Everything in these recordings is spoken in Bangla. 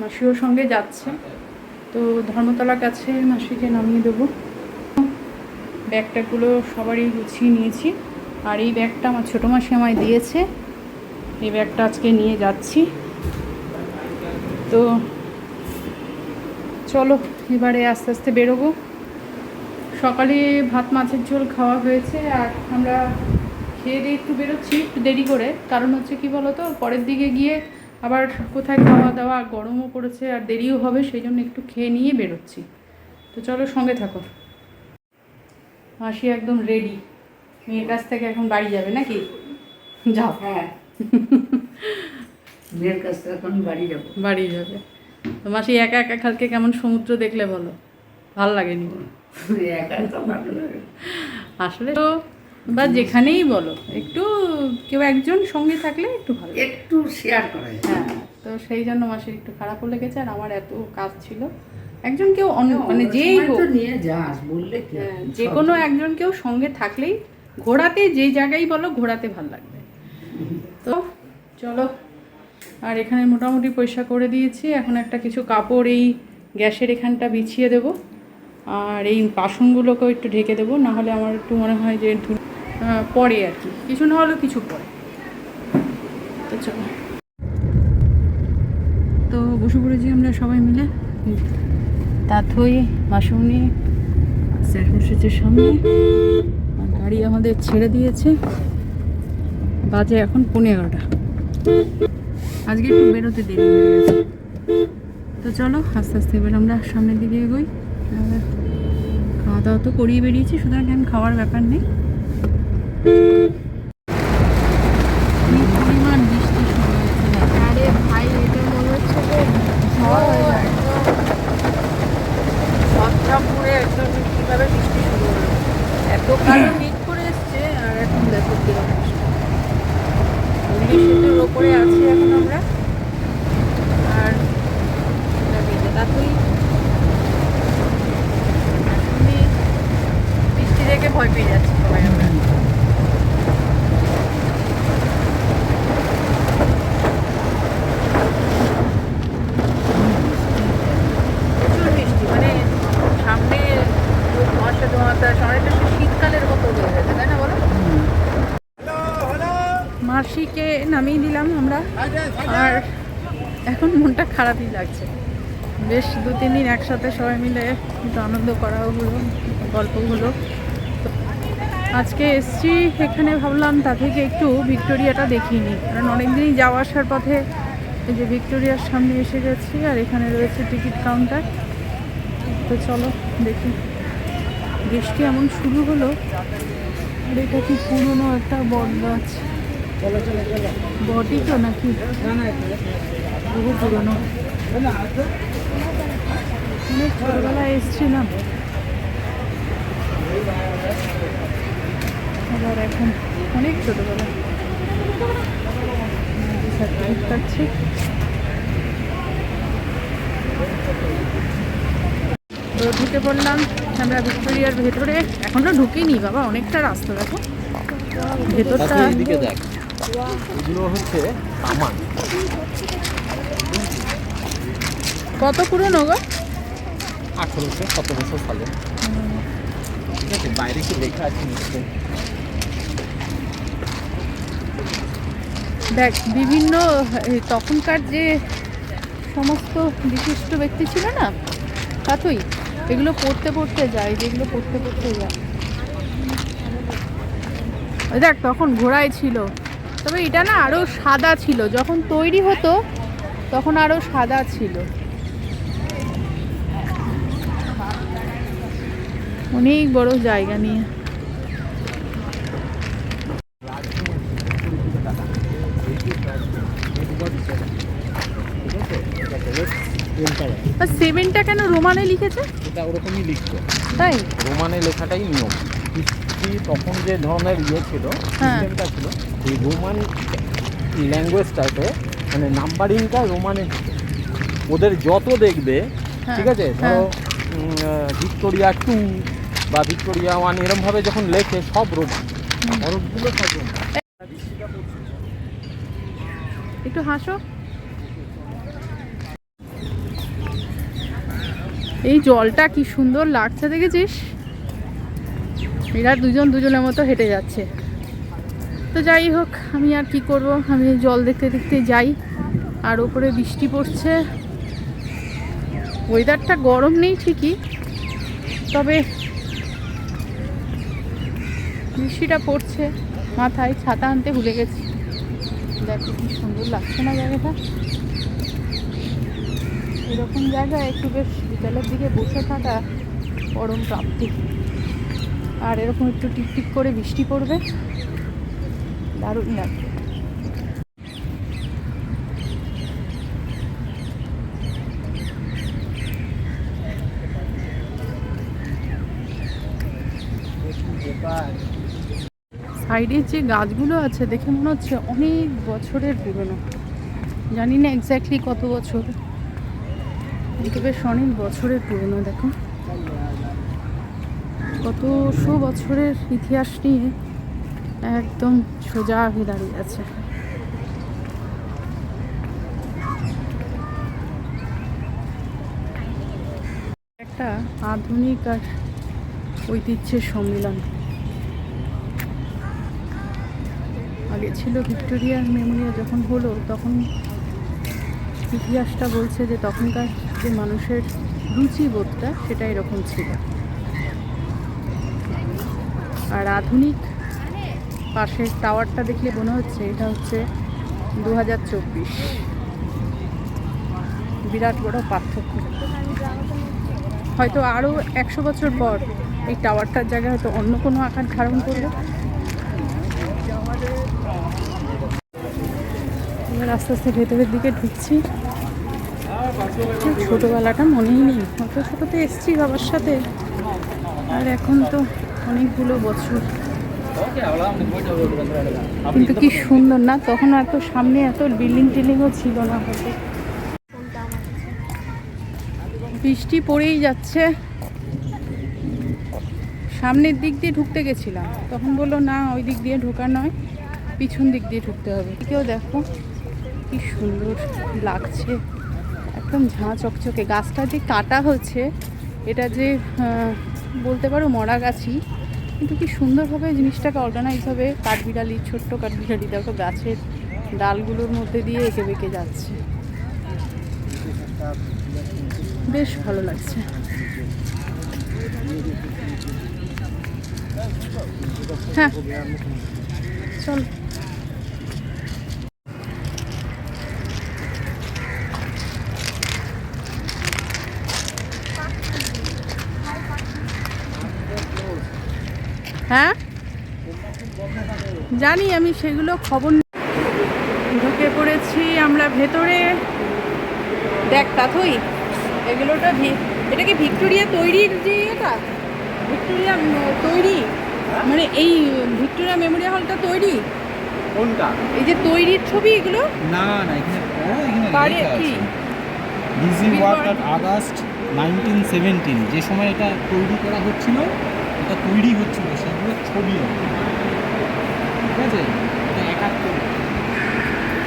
মাসিও সঙ্গে যাচ্ছে। তো ধর্মতলার কাছে মাসিকে নামিয়ে দেবো। ব্যাগটাগুলো সবারই গুছিয়ে নিয়েছি। আর এই ব্যাগটা আমার ছোটো মাসি আমায় দিয়েছে। এই ব্যাগটা আজকে নিয়ে যাচ্ছি। তো চলো, এবারে আস্তে আস্তে বেরোবো। সকালে ভাত, মাছের ঝোল খাওয়া হয়েছে। আর আমরা খেয়ে দিয়ে একটু বেরোচ্ছি, একটু দেরি করে। কারণ হচ্ছে কি বলো তো পরের দিকে গিয়ে আবার কোথায় খাওয়া দাওয়া গরমও পড়েছে আর দেরিও হবে সেই জন্য একটু খেয়ে নিয়ে বেরোচ্ছি। তো চলো সঙ্গে থাকো। মাসি একদম রেডি মেয়ের কাছ থেকে এখন বাড়ি যাবে নাকি? যাও। হ্যাঁ। মেয়ের কাছ থেকে এখন বাড়ি যাব। বাড়ি যাবে। তো মাসি একা একা কালকে কেমন সমুদ্র দেখলে বলো? ভালো লাগেনি। একা তো ভালো লাগে। আসলে তো বা যেখানেই বলো একটু কেউ একজন সঙ্গে থাকলে একটু ভালো। একটু শেয়ার করা হ্যাঁ তো সেই জন্য মাসির একটু খারাপও লেগেছে আর আমার এত কাজ ছিল। একজন কেউ অন্য মানে যেই নিয়ে যাস বললে হ্যাঁ? যে কোনো একজন কেউ সঙ্গে থাকলেই ঘোরাতে যে জায়গায় বলো ঘোরাতে ভালো লাগবে। তো চলো আর এখানে মোটামুটি পয়সা করে দিয়েছি। এখন একটা কিছু কাপড় এই গ্যাসের এখানটা বিছিয়ে দেব। আর এই বাসনগুলোকেও একটু ঢেকে দেবো। নাহলে আমার একটু মনে হয় যে পরে আর কি। কিছু না হলেও কিছু পরে। তো চলো। তো বসে পড়েছি আমরা সবাই মিলে। তাথই, মাসুমনি, স্যার সামনে। গাড়ি আমাদের ছেড়ে দিয়েছে। বাজে এখন পনেরো এগারোটা। আজকে একটু বেরোতে দেরি হয়ে গেছে। তো চলো, আস্তে আস্তে এবার আমরা সামনের দিকে এগোই। খাওয়া দাওয়া তো করিয়ে বেরিয়েছি, সুতরাং এখন খাওয়ার ব্যাপার নেই। সেতুর ওপরে আছি এখন আমরা আর তাতেই বৃষ্টি দেখে ভয় পেয়ে যাচ্ছি সবাই আমরা প্রচুর বৃষ্টি মানে সামনে ধোঁয়াশা ধোঁয়াশা অনেকটা সে শীতকালের মতো হয়ে গেছে তাই না বলো মাসিকে নামিয়ে দিলাম আমরা। আর এখন মনটা খারাপই লাগছে। বেশ দু, তিন দিন একসাথে সবাই মিলে আনন্দ করাও হলো, গল্প হলো। আজকে এসছি, এখানে ভাবলাম তা থেকে একটু ভিক্টোরিয়াটা দেখিনি কারণ অনেকদিনই যাওয়া আসার পথে এই যে ভিক্টোরিয়ার সামনে এসে গেছি, আর এখানে রয়েছে টিকিট কাউন্টার। তো চলো দেখি। বৃষ্টি এমন শুরু হলো, আর এটা কি পুরনো একটা বট গাছ। বটই তো নাকি? বহু পুরনো। অনেক ছোটবেলায় এসছিলাম। আবার এখন অনেক ছোটবেলায় পাচ্ছি তো ঢুকে পড়লাম আমরা ভিক্টোরিয়ার ভেতরে। এখনও ঢুকিনি বাবা অনেকটা রাস্তা দেখো। ভেতরটা এদিকে দেখ। এগুলো হচ্ছে কামান কত পুরনো গো আঠারোশো সতেরোশো সালে। ঠিক আছে বাইরে কি লেখা আছে নিশ্চয়ই? দেখ বিভিন্ন তখনকার যে সমস্ত বিশিষ্ট ব্যক্তি ছিল না তাতই এগুলো পড়তে পড়তে যায় যেগুলো পড়তে পড়তে যায় ওই দেখ তখন ঘোড়ায় ছিল। তবে এটা না আরও সাদা ছিল। যখন তৈরি হতো তখন আরও সাদা ছিল। অনেক বড় জায়গা নিয়ে। সেভেনটা কেন রোমানে লিখেছে? এটা ওরকমই লিখতো তাই? রোমানে লেখাটাই নিয়ম। তখন যে ধরনের ইয়ে ছিল হ্যাঁ। সিস্টেমটা ছিল এই রোমান ল্যাঙ্গুয়েজটাতে মানে নাম্বারিংটা রোমানে। ওদের যত দেখবে হ্যাঁ, ঠিক আছে। ধরো ভিক্টোরিয়া টু বা ভিক্টোরিয়া ওয়ান এরমভাবে যখন লেখে সব রোমান হরফগুলো সব রোমান একটু হাসো। এই জলটা কি সুন্দর লাগছে দেখেছিস? এরা দুজন দুজনের মতো হেঁটে যাচ্ছে। তো যাই হোক, আমি আর কি করব? আমি জল দেখতে দেখতে যাই, আর ওপরে বৃষ্টি পড়ছে। ওয়েদারটা গরম নেই ঠিকই, তবে বৃষ্টিটা পড়ছে, মাথায় ছাতা আনতে ভুলে গেছি। দেখো কি সুন্দর লাগছে না জায়গাটা। এরকম জায়গায় একটু বেশ বিকালের দিকে বসে থাকা পরম প্রাপ্তি। আর এরকম একটু টিপটিপ করে বৃষ্টি পড়বে। দারুণ লাগবে। সাইডের যে গাছগুলো আছে, দেখে মনে হচ্ছে অনেক বছরের পুরনো। জানি না এক্স্যাক্টলি কত বছর। কিন্তু বেশ অনেক বছরের পুরনো, দেখো। কতশো বছরের ইতিহাস নিয়ে একদম সোজা হয়ে দাঁড়িয়ে আছে। একটা আধুনিক আর ঐতিহ্যের সম্মিলন। আগে ছিল ভিক্টোরিয়ার মেমোরিয়াল যখন হলো তখন ইতিহাসটা বলছে যে তখনকার যে মানুষের রুচিবোধটা সেটা এরকম ছিল। আর আধুনিক পাশের টাওয়ারটা দেখলে মনে হচ্ছে এটা হচ্ছে দু বিরাট বড় পার্থক্য। হয়তো আরও একশো বছর পর এই টাওয়ারটার জায়গায় হয়তো অন্য কোনো আকার ধারণ করবে। আস্তে আস্তে ভেতরের দিকে ঢুকছি। ছোটোবেলাটা মনেই নেই। অত ছোটোতে এসছি বাবার সাথে। আর এখন তো অনেকগুলো বছর। কিন্তু কি সুন্দর না তখন এত সামনে এত বিল্ডিং টিল্ডিংও ছিল না বৃষ্টি পড়েই যাচ্ছে। সামনের দিক দিয়ে ঢুকতে গেছিলাম। তখন বলল না ওই দিক দিয়ে ঢোকা নয় পিছন দিক দিয়ে ঢুকতে হবে। কেউ দেখো কি সুন্দর লাগছে। একদম ঝাঁ চকচকে। গাছটা যে কাটা হচ্ছে এটা যে বলতে পারো মরা গাছই। কিন্তু কি সুন্দরভাবে জিনিসটাকে অর্গানাইজভাবে কাঠবিড়ালি, ছোট্ট কাঠবিড়ালি, দেখো গাছের ডালগুলোর মধ্যে দিয়ে এঁকে বেঁকে যাচ্ছে। বেশ ভালো লাগছে। হ্যাঁ চল। হ্যাঁ? জানি আমি সেগুলো খবর ঢুকে পড়েছি আমরা ভেতরে। দেখ তাথই এগুলোটা এটা কি ভিক্টোরিয়া তৈরির যে এটা ভিক্টোরিয়া তৈরি? মানে এই ভিক্টোরিয়া মেমোরিয়াল হলটা তৈরি? কোনটা? এই যে তৈরির ছবি এগুলো? না না এখানে বাড়ি কি? Busy work at August nineteen seventeen যে সময় এটা তৈরি করা হচ্ছিল এটা তৈরি হচ্ছিল ছবি আছে। ঠিক আছে? এটা একাত্তর।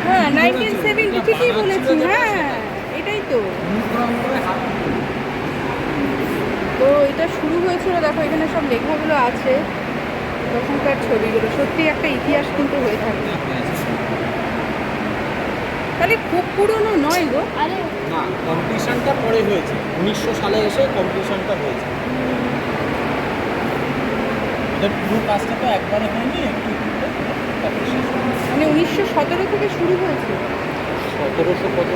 হ্যাঁ নাইনটিন। সেভেন্টি ঠিকই বলেছি। হ্যাঁ এটাই তো। তো এটা শুরু হয়েছিল দেখো এখানে সব লেখাগুলো আছে তখনকার ছবিগুলো। সত্যি একটা ইতিহাস কিন্তু হয়ে থাকে। তাহলে খুব পুরনো নয় গো। না কম্পিটিশনটা পরে হয়েছে। উনিশশো সালে এসে কম্পিটিশনটা হয়েছে। এটা পুরো কাজটা তো একবারে হয়নি একটু মানে উনিশশো সতেরো থেকে শুরু হয়েছে। সতেরোশো কত?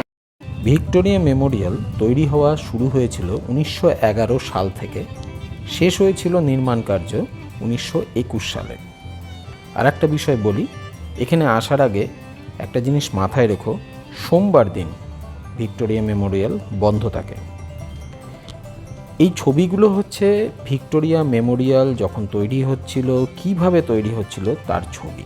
ভিক্টোরিয়া মেমোরিয়াল তৈরি হওয়া শুরু হয়েছিল উনিশশো এগারো সাল থেকে। শেষ হয়েছিল নির্মাণ কার্য উনিশশো একুশ সালে। আর একটা বিষয় বলি এখানে আসার আগে একটা জিনিস মাথায় রেখো সোমবার দিন ভিক্টোরিয়া মেমোরিয়াল বন্ধ থাকে। এই ছবিগুলো হচ্ছে ভিক্টোরিয়া মেমোরিয়াল যখন তৈরি হচ্ছিল কীভাবে তৈরি হচ্ছিল তার ছবি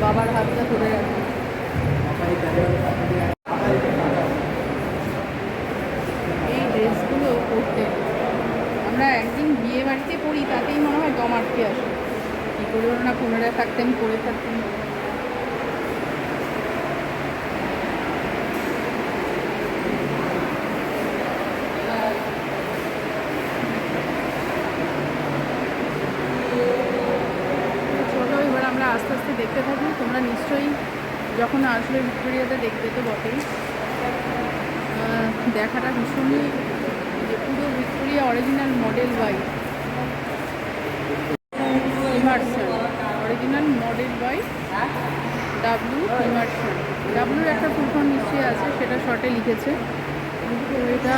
বাবার হাতটা ধরে রাখি মনে হলো না পুনরায় থাকতেন পড়ে থাকতেন চলো এবার আমরা আস্তে আস্তে দেখতে থাকি তোমরা নিশ্চয়ই যখন আসলে ভিক্টোরিয়াতে দেখবে তো বটেই। দেখাটা ভীষণই যে পুরো Victoria original model by original model by W Emerson ডাব্লুর একটা ফুল ফর্ম নিশ্চয়ই আছে, সেটা শর্টে লিখেছে। এটা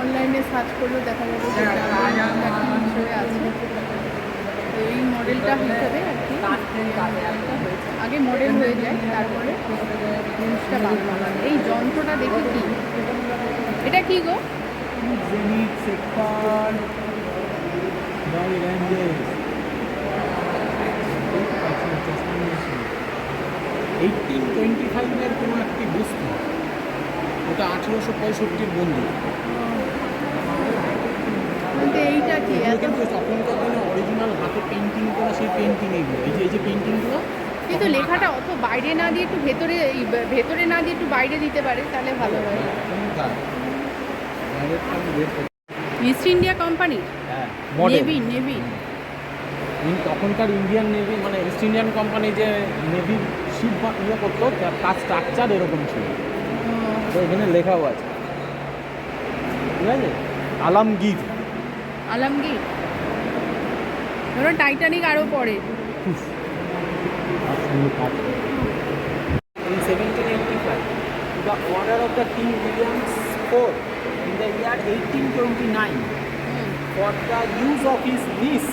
অনলাইনে সার্চ করলেও দেখা যাবে যে আছে। এই মডেলটা হিসেবে আর কি আগে মডেল হয়ে যায় তারপরে জিনিসটা বাংলা এই যন্ত্রটা দেখে কি? এটা কি গো? এইটিন টোয়েন্টি ফাইভের কোনো একটি বস্তু ওটা আঠেরোশো পঁয়ষট্টির বন্ধু বলতে এইটা কি এগুলো কিন্তু তখনকার দিনে অরিজিনাল হাতে পেন্টিং করা সেই পেন্টিং এগুলো। এই যে এই যে পেন্টিংগুলো কিন্তু লেখাটা অত বাইরে না দিয়ে একটু ভেতরে ভেতরে না দিয়ে একটু বাইরে দিতে পারে তাহলে ভালো হয়। ইস্ট ইন্ডিয়া কোম্পানি হ্যাঁ নেভি নেভি তখনকার ইন্ডিয়ান নেভি মানে ইস্ট ইন্ডিয়ান কোম্পানি যে নেভির শিপ ইয়ে করতো তার স্ট্রাকচার এরকম ছিল। তো এখানে লেখাও আছে। ঠিক আছে? আলামগীর। আলমগীর। ধরো টাইটানিক আরও পরে আর সুন্দর কাজ In 1785, the order of the King William IV in the year 1829 for the use of his niece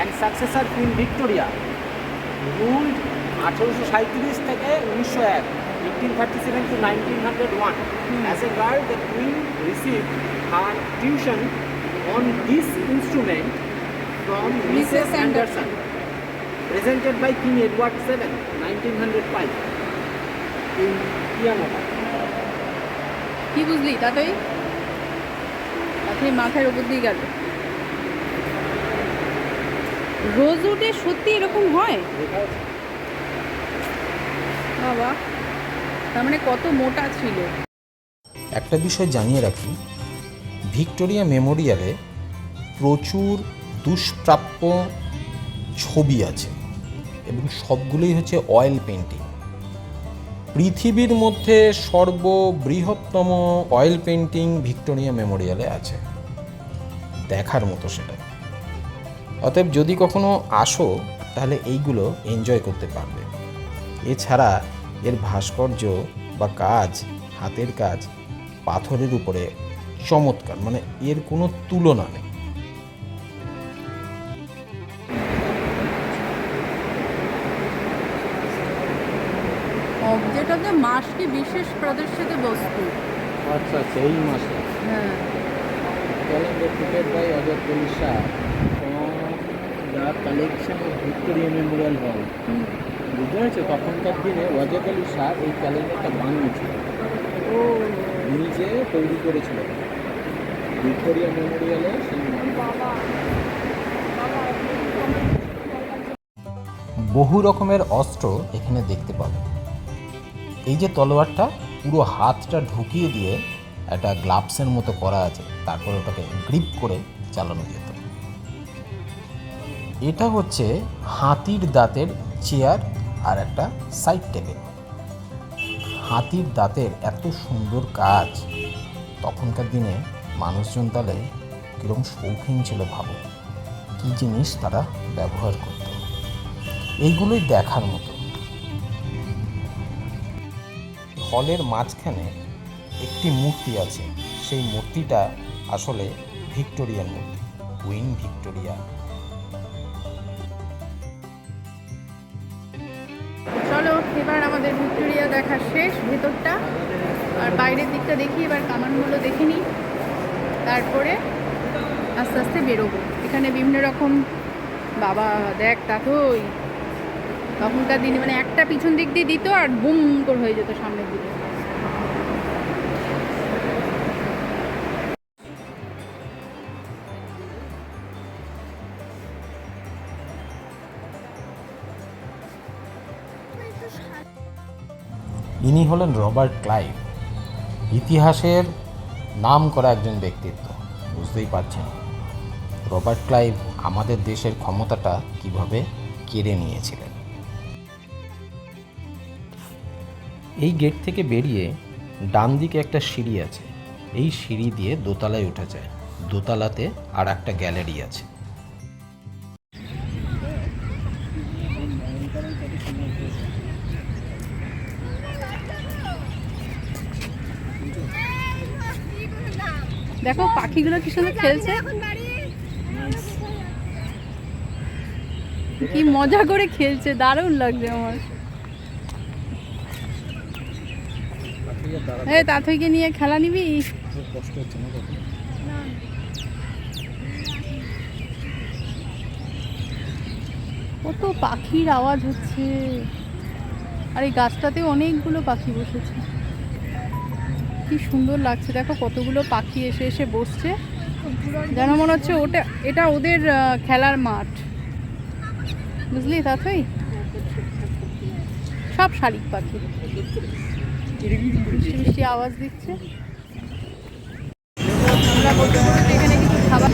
and successor Queen Victoria ruled আঠেরোশো সাঁত্রিশ থেকে উনিশশো এক eighteen thirty seven to nineteen hundred one as a girl the queen receive her tuition on this instrument from Mrs Anderson presented by King Edward VII, 1905 in Yamata. কি বুঝলি? তাতেই? তাতেই মাথার উপর দিয়ে গেল। রোজউডে সত্যি এরকম হয়? বাবা তার মানে কত মোটা ছিল। একটা বিষয় জানিয়ে রাখি ভিক্টোরিয়া মেমোরিয়ালে প্রচুর দুষ্প্রাপ্য ছবি আছে এবং সবগুলোই হচ্ছে অয়েল পেন্টিং পৃথিবীর মধ্যে সর্ববৃহত্তম অয়েল পেন্টিং ভিক্টোরিয়া মেমোরিয়ালে আছে। দেখার মতো সেটা। অতএব যদি কখনো আসো, তাহলে এইগুলো এনজয় করতে পারবে। এছাড়া এর ভাস্কর্য বা কাজ, হাতের কাজ, পাথরের উপরে চমৎকার মানে এর কোনো তুলনা নেই। অবজেক্ট অফ দ্য মাসকে বিশেষ প্রদর্শিত বস্তু আচ্ছা আচ্ছা এই মাসে? হ্যাঁ। Calendar by Ajay Polisha the collection of Victoria Memorial Hall হুম। বুঝতে পেরেছ? তখনকার দিনে আলী শাহ এই ক্যালেন্ডারটা বানিয়েছিল। ও। নিজে তৈরি করেছিল। ভিক্টোরিয়া মেমোরিয়ালে বহু রকমের অস্ত্র এখানে দেখতে পাবে। এই যে তলোয়ারটা, পুরো হাতটা ঢুকিয়ে দিয়ে একটা গ্লাভসের মতো করা আছে, তারপরে ওটাকে গ্রিপ করে চালানো যেত। এটা হচ্ছে হাতির দাঁতের চেয়ার আর একটা সাইড টেবিল। হাতির দাঁতের এত সুন্দর কাজ তখনকার দিনে মানুষজন তাহলে কীরকম শৌখিন ছিল ভাবো। কী জিনিস তারা ব্যবহার করত? এইগুলোই দেখার মতো। হলের মাঝখানে একটি মূর্তি আছে। সেই মূর্তিটা আসলে ভিক্টোরিয়ার মূর্তি, কুইন ভিক্টোরিয়া। চলো, এবার আমাদের ভিক্টোরিয়া দেখা শেষ, ভেতরটা। আর বাইরের দিকটা দেখি, এবার কামানগুলো দেখে নিই। তারপরে আস্তে আস্তে বেরোবো। এখানে বিভিন্ন রকম বাবা দেখ তাতই তখনকার দিনে মানে একটা পিছন দিক দিয়ে দিত আর বুম করে হয়ে যেত সামনের দিকে। ইনি হলেন রবার্ট ক্লাইভ। ইতিহাসের নাম করা একজন ব্যক্তিত্ব, বুঝতেই পারছেন। রবার্ট ক্লাইভ আমাদের দেশের ক্ষমতাটা কীভাবে কেড়ে নিয়েছিলেন? এই গেট থেকে বেরিয়ে ডান দিকে একটা সিঁড়ি আছে। এই সিঁড়ি দিয়ে দোতলায় উঠা যায়। দোতলাতে আর একটা গ্যালারি আছে। দেখো পাখিগুলো কি সুন্দর খেলছে। কি মজা করে খেলছে দারুণ লাগছে আমার। এই তাথইকে নিয়ে খেলা নিবি? কষ্ট হচ্ছে না কত পাখির আওয়াজ হচ্ছে। আর এই গাছটাতে অনেকগুলো পাখি বসেছে। কি সুন্দর লাগছে। দেখো কতগুলো পাখি এসে এসে বসছে। যেন মনে হচ্ছে ওটা, এটা ওদের খেলার মাঠ। বুঝলি তাতেই? সব শালিক পাখি। মিষ্টি মিষ্টি আওয়াজ দিচ্ছে। এখানে কিছু খাবার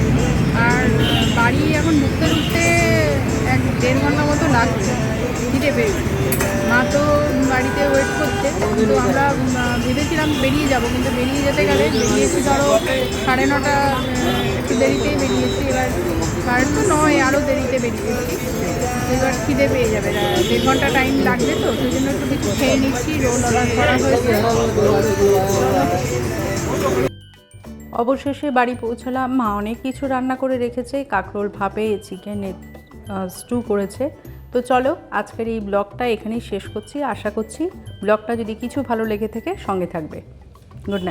আর বাড়ি এখন ঢুকতে ঢুকতে এক দেড় ঘণ্টা মতো লাগছে। খিদে পেয়েছে। মা তো বাড়িতে ওয়েট করছে, কিন্তু আমরা ভেবেছিলাম বেরিয়ে যাব, কিন্তু বেরিয়ে যেতে গেলে বেরিয়েছি ধরো সাড়ে নটা একটু দেরিতেই বেরিয়েছি, এবার সাড়ে তো নয় আরও দেরিতে বেরিয়েছি। এবার খিদে পেয়ে যাবে দেড় ঘণ্টা টাইম লাগবে তো, সেই জন্য একটু কিছু খেয়ে নিচ্ছি, রোল অর্ডার করা হয়েছে। অবশেষে বাড়ি পৌঁছালাম, মা অনেক কিছু রান্না করে রেখেছে, কাঁকরোল ভাপে চিকেনের স্টু করেছে। তো চলো, আজকের এই ব্লগটা এখানেই শেষ করছি। আশা করছি ব্লগটা যদি কিছু ভালো লেগে থাকে সঙ্গে থাকবে। Good night.